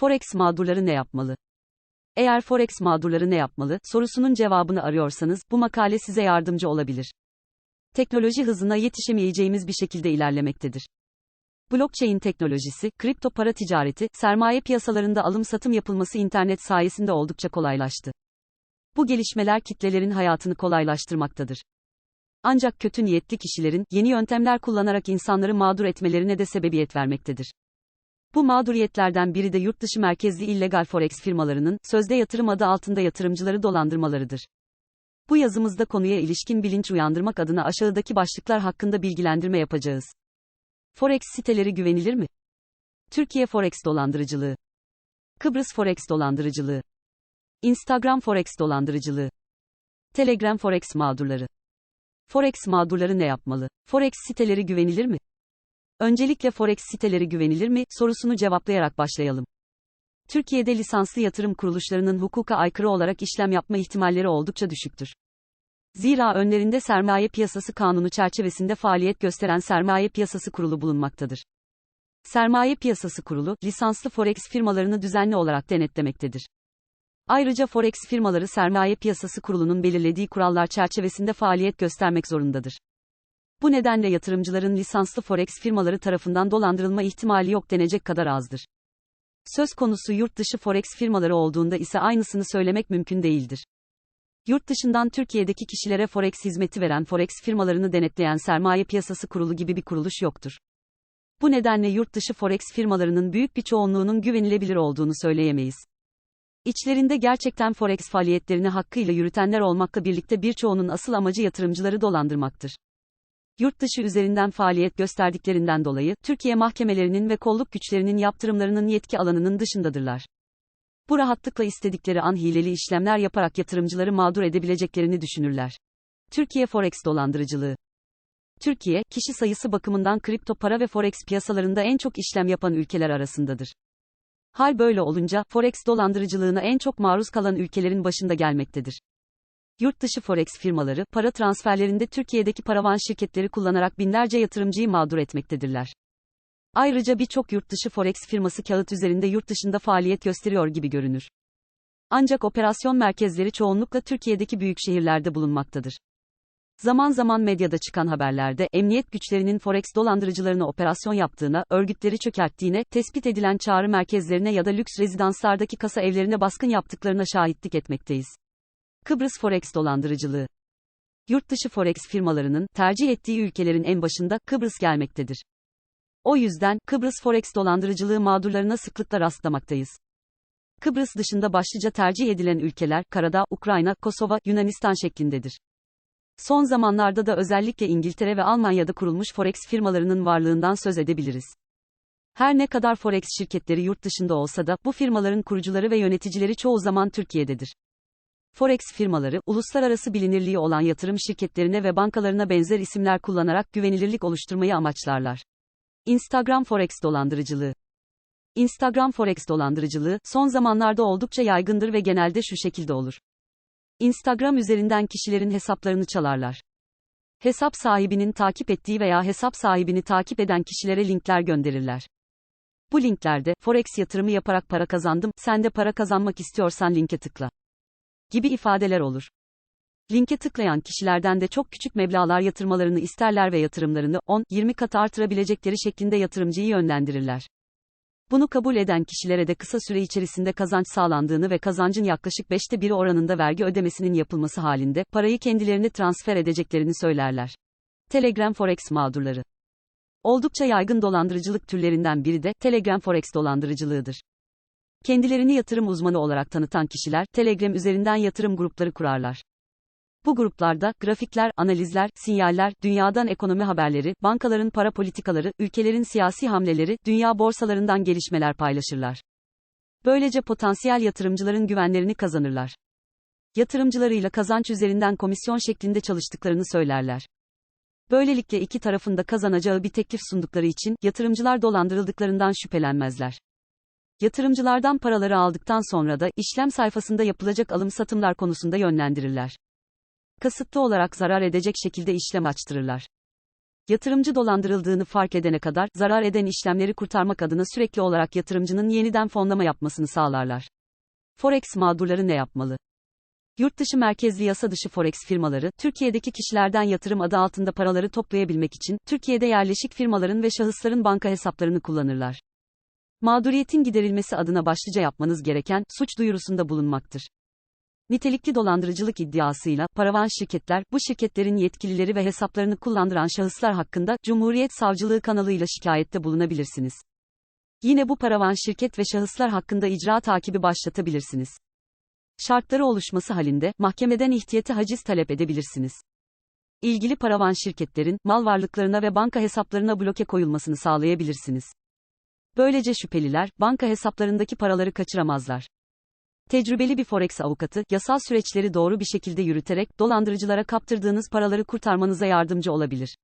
Forex mağdurları ne yapmalı? Eğer Forex mağdurları ne yapmalı sorusunun cevabını arıyorsanız bu makale size yardımcı olabilir. Teknoloji hızına yetişemeyeceğimiz bir şekilde ilerlemektedir. Blockchain teknolojisi, kripto para ticareti, sermaye piyasalarında alım-satım yapılması internet sayesinde oldukça kolaylaştı. Bu gelişmeler kitlelerin hayatını kolaylaştırmaktadır. Ancak kötü niyetli kişilerin yeni yöntemler kullanarak insanları mağdur etmelerine de sebebiyet vermektedir. Bu mağduriyetlerden biri de yurt dışı merkezli illegal forex firmalarının sözde yatırım adı altında yatırımcıları dolandırmalarıdır. Bu yazımızda konuya ilişkin bilinç uyandırmak adına aşağıdaki başlıklar hakkında bilgilendirme yapacağız. Forex siteleri güvenilir mi? Türkiye Forex dolandırıcılığı. Kıbrıs Forex dolandırıcılığı. Instagram Forex dolandırıcılığı. Telegram Forex mağdurları. Forex mağdurları ne yapmalı? Forex siteleri güvenilir mi? Öncelikle Forex siteleri güvenilir mi sorusunu cevaplayarak başlayalım. Türkiye'de lisanslı yatırım kuruluşlarının hukuka aykırı olarak işlem yapma ihtimalleri oldukça düşüktür. Zira önlerinde sermaye piyasası kanunu çerçevesinde faaliyet gösteren sermaye piyasası kurulu bulunmaktadır. Sermaye piyasası kurulu, lisanslı forex firmalarını düzenli olarak denetlemektedir. Ayrıca forex firmaları sermaye piyasası kurulunun belirlediği kurallar çerçevesinde faaliyet göstermek zorundadır. Bu nedenle yatırımcıların lisanslı forex firmaları tarafından dolandırılma ihtimali yok denecek kadar azdır. Söz konusu yurt dışı forex firmaları olduğunda ise aynısını söylemek mümkün değildir. Yurt dışından Türkiye'deki kişilere forex hizmeti veren forex firmalarını denetleyen sermaye piyasası kurulu gibi bir kuruluş yoktur. Bu nedenle yurt dışı forex firmalarının büyük bir çoğunluğunun güvenilebilir olduğunu söyleyemeyiz. İçlerinde gerçekten forex faaliyetlerini hakkıyla yürütenler olmakla birlikte birçoğunun asıl amacı yatırımcıları dolandırmaktır. Yurt dışı üzerinden faaliyet gösterdiklerinden dolayı Türkiye mahkemelerinin ve kolluk güçlerinin yaptırımlarının yetki alanının dışındadırlar. Bu rahatlıkla istedikleri an hileli işlemler yaparak yatırımcıları mağdur edebileceklerini düşünürler. Türkiye Forex dolandırıcılığı Türkiye, kişi sayısı bakımından kripto para ve forex piyasalarında en çok işlem yapan ülkeler arasındadır. Hal böyle olunca, forex dolandırıcılığına en çok maruz kalan ülkelerin başında gelmektedir. Yurt dışı forex firmaları, para transferlerinde Türkiye'deki paravan şirketleri kullanarak binlerce yatırımcıyı mağdur etmektedirler. Ayrıca birçok yurt dışı forex firması kağıt üzerinde yurt dışında faaliyet gösteriyor gibi görünür. Ancak operasyon merkezleri çoğunlukla Türkiye'deki büyük şehirlerde bulunmaktadır. Zaman zaman medyada çıkan haberlerde emniyet güçlerinin forex dolandırıcılarına operasyon yaptığına, örgütleri çökerttiğine, tespit edilen çağrı merkezlerine ya da lüks rezidanslardaki kasa evlerine baskın yaptıklarına şahitlik etmekteyiz. Kıbrıs Forex dolandırıcılığı. Yurt dışı forex firmalarının tercih ettiği ülkelerin en başında Kıbrıs gelmektedir. O yüzden Kıbrıs Forex dolandırıcılığı mağdurlarına sıklıkla rastlamaktayız. Kıbrıs dışında başlıca tercih edilen ülkeler Karadağ, Ukrayna, Kosova, Yunanistan şeklindedir. Son zamanlarda da özellikle İngiltere ve Almanya'da kurulmuş forex firmalarının varlığından söz edebiliriz. Her ne kadar forex şirketleri yurt dışında olsa da bu firmaların kurucuları ve yöneticileri çoğu zaman Türkiye'dedir. Forex firmaları, uluslararası bilinirliği olan yatırım şirketlerine ve bankalarına benzer isimler kullanarak güvenilirlik oluşturmayı amaçlarlar. Instagram Forex dolandırıcılığı Instagram Forex dolandırıcılığı, son zamanlarda oldukça yaygındır ve genelde şu şekilde olur. Instagram üzerinden kişilerin hesaplarını çalarlar. Hesap sahibinin takip ettiği veya hesap sahibini takip eden kişilere linkler gönderirler. Bu linklerde, Forex yatırımı yaparak para kazandım, sen de para kazanmak istiyorsan linke tıkla. Gibi ifadeler olur. Linke tıklayan kişilerden de çok küçük meblağlar yatırmalarını isterler ve yatırımlarını 10-20 kat artırabilecekleri şeklinde yatırımcıyı yönlendirirler. Bunu kabul eden kişilere de kısa süre içerisinde kazanç sağlandığını ve kazancın yaklaşık 5'te 1 oranında vergi ödemesinin yapılması halinde parayı kendilerine transfer edeceklerini söylerler. Telegram Forex mağdurları Oldukça yaygın dolandırıcılık türlerinden biri de Telegram Forex dolandırıcılığıdır. Kendilerini yatırım uzmanı olarak tanıtan kişiler Telegram üzerinden yatırım grupları kurarlar. Bu gruplarda, grafikler, analizler, sinyaller, dünyadan ekonomi haberleri, bankaların para politikaları, ülkelerin siyasi hamleleri, dünya borsalarından gelişmeler paylaşırlar. Böylece potansiyel yatırımcıların güvenlerini kazanırlar. Yatırımcılarıyla kazanç üzerinden komisyon şeklinde çalıştıklarını söylerler. Böylelikle iki tarafında kazanacağı bir teklif sundukları için, yatırımcılar dolandırıldıklarından şüphelenmezler. Yatırımcılardan paraları aldıktan sonra da, işlem sayfasında yapılacak alım-satımlar konusunda yönlendirirler kasıtlı olarak zarar edecek şekilde işlem açtırırlar. Yatırımcı dolandırıldığını fark edene kadar, zarar eden işlemleri kurtarmak adına sürekli olarak yatırımcının yeniden fonlama yapmasını sağlarlar. Forex mağdurları ne yapmalı? Yurtdışı merkezli yasa dışı forex firmaları, Türkiye'deki kişilerden yatırım adı altında paraları toplayabilmek için, Türkiye'de yerleşik firmaların ve şahısların banka hesaplarını kullanırlar. Mağduriyetin giderilmesi adına başlıca yapmanız gereken, suç duyurusunda bulunmaktır. Nitelikli dolandırıcılık iddiasıyla, paravan şirketler, bu şirketlerin yetkilileri ve hesaplarını kullandıran şahıslar hakkında, Cumhuriyet Savcılığı kanalıyla şikayette bulunabilirsiniz. Yine bu paravan şirket ve şahıslar hakkında icra takibi başlatabilirsiniz. Şartları oluşması halinde, mahkemeden ihtiyati haciz talep edebilirsiniz. İlgili paravan şirketlerin, mal varlıklarına ve banka hesaplarına bloke koyulmasını sağlayabilirsiniz. Böylece şüpheliler, banka hesaplarındaki paraları kaçıramazlar. Tecrübeli bir forex avukatı, yasal süreçleri doğru bir şekilde yürüterek, dolandırıcılara kaptırdığınız paraları kurtarmanıza yardımcı olabilir.